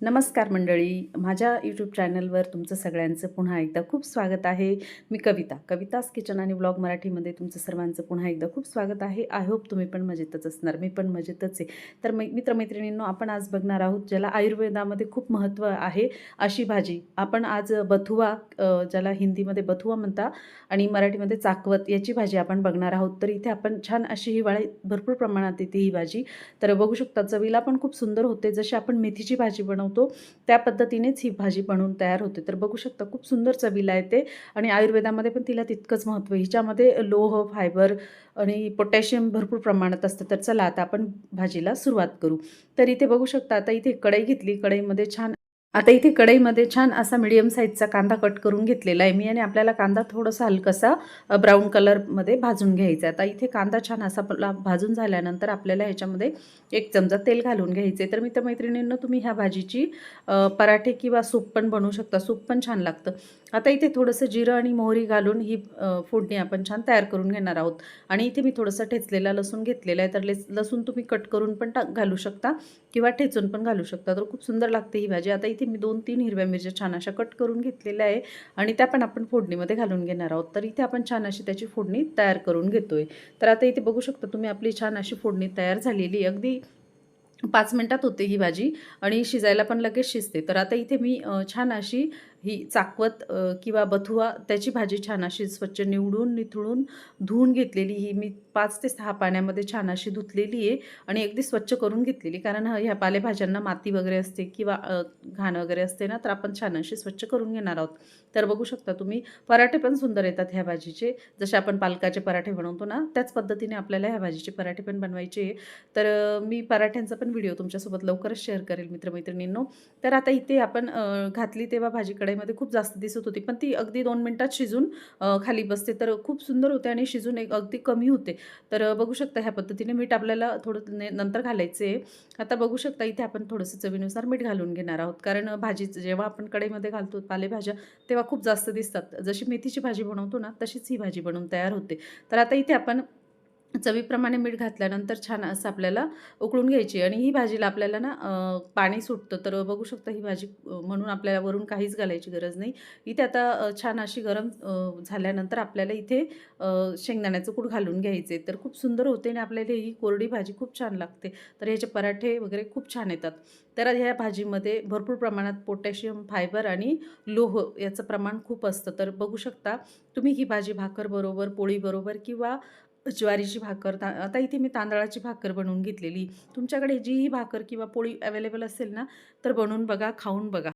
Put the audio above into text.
नमस्कार मंडळी. माझ्या यूट्यूब चॅनलवर तुमचं सगळ्यांचं पुन्हा एकदा खूप स्वागत आहे. मी कविता. कवितास किचन आणि ब्लॉग मराठीमध्ये तुमचं सर्वांचं पुन्हा एकदा खूप स्वागत आहे. आय होप तुम्ही पण मजेतच असणार. मी पण मजेतच आहे. तर मै मित्रमैत्रिणींनो आपण आज बघणार आहोत ज्याला आयुर्वेदामध्ये खूप महत्त्व आहे अशी भाजी. आपण आज बथुवा ज्याला हिंदीमध्ये बथुवा म्हणता आणि मराठीमध्ये चाकवत याची भाजी आपण बघणार आहोत. तर इथे आपण छान अशी ही वाळी भरपूर प्रमाणात येते ही भाजी. तर बघू शकता चवीला पण खूप सुंदर होते. जशी आपण मेथीची भाजी बनवतो त्या पद्धतीनेच ही भाजी बनवून तयार होते. तर बघू शकता खूप सुंदर चवीला येते आणि आयुर्वेदामध्ये पण तिला तितकंच महत्त्व हिच्यामध्ये लोह फायबर आणि पोटॅशियम भरपूर प्रमाणात असतं. तर चला आता आपण भाजीला सुरुवात करू. तर इथे बघू शकता आता इथे कढई घेतली. कढईमध्ये छान आता इथे कढईमध्ये छान असा मिडियम साईजचा कांदा कट करून घेतलेला आहे. मी आणि आपल्याला कांदा थोडासा हलकासा ब्राऊन कलरमध्ये भाजून घ्यायचा आहे. आता इथे कांदा छान असा भाजून झाल्यानंतर आपल्याला ह्याच्यामध्ये एक चमचा तेल घालून घ्यायचे तर मित्र मैत्रिणींना तुम्ही ह्या भाजीची पराठे किंवा सूप पण बनवू शकता. सूप पण छान लागतं. आता इथे थोडंसं जिरं आणि मोहरी घालून ही फोडणी आपण छान तयार करून घेणार आहोत. आणि इथे मी थोडंसं ठेचलेला लसूण घेतलेला आहे. तर लेस लसूण तुम्ही कट करून पण टाक घालू शकता किंवा ठेचून पण घालू शकता. तर खूप सुंदर लागते ही भाजी. आता इथे मी दोन तीन हिरव्या मिरच्या छान अशा कट करून घेतलेल्या आहे. आणि त्या पण आपण फोडणीमध्ये घालून घेणार आहोत. तर इथे आपण छान अशी त्याची फोडणी तयार करून घेतोय. तर आता इथे बघू शकता तुम्ही आपली छान अशी फोडणी तयार झालेली अगदी पाच मिनटात होते ही भाजी आणि शिजायला पण लगेच शिजते. तर आता इथे मी छान अशी ही चाकवत किंवा बथुवा त्याची भाजी छान अशी स्वच्छ निवडून निथळून धुवून घेतलेली ही मी पाच ते सहा पाण्यामध्ये छान अशी धुतलेली आहे आणि अगदी स्वच्छ करून घेतलेली. कारण ह्या पालेभाज्यांना माती वगैरे असते किंवा घाण वगैरे असते ना तर आपण छान अशी स्वच्छ करून घेणार आहोत. तर बघू शकता तुम्ही पराठे पण सुंदर येतात ह्या भाजीचे. जसे आपण पालकाचे पराठे बनवतो ना त्याच पद्धतीने आपल्याला ह्या भाजीचे पराठे पण बनवायचे आहे. तर मी पराठ्यांचा पण व्हिडिओ तुमच्यासोबत लवकरच शेअर करेल मित्रमैत्रिणींनो. तर आता इथे आपण घातली तेव्हा भाजीकडे कढाईमध्ये खूप जास्त दिसत होती. पण ती अगदी दोन मिनटात शिजून खाली बसते. तर खूप सुंदर होते आणि शिजून एक अगदी कमी होते. तर बघू शकता ह्या पद्धतीने मीठ आपल्याला थोडं नंतर घालायचं. आहे आता बघू शकता इथे आपण थोडंसं चवीनुसार मीठ घालून घेणार आहोत. कारण भाजी जेव्हा आपण कढईमध्ये घालतो पालेभाज्या तेव्हा खूप जास्त दिसतात. जशी मेथीची भाजी बनवतो ना तशीच ही भाजी बनवून तयार होते. तर आता इथे आपण चवीप्रमाणे मीठ घातल्यानंतर छान असं आपल्याला उकळून घ्यायची. आणि ही भाजीला आपल्याला ना पाणी सुटतं. तर बघू शकता ही भाजी म्हणून आपल्याला वरून काहीच घालायची गरज नाही. इथे आता छान अशी गरम झाल्यानंतर आपल्याला इथे शेंगदाण्याचं कूट घालून घ्यायचे. तर खूप सुंदर होते आणि आपल्याला ही कोरडी भाजी खूप छान लागते. तर ह्याचे पराठे वगैरे खूप छान येतात. तर ह्या भाजीमध्ये भरपूर प्रमाणात पोटॅशियम फायबर आणि लोह याचं प्रमाण खूप असतं. तर बघू शकता तुम्ही ही भाजी भाकरबरोबर पोळीबरोबर किंवा ज्वारीची भाकर ता आता इथे मी तांदळाची भाकर बनवून घेतलेली. तुमच्याकडे जीही भाकर किंवा पोळी अवेलेबल असेल ना तर बनवून बघा खाऊन बघा.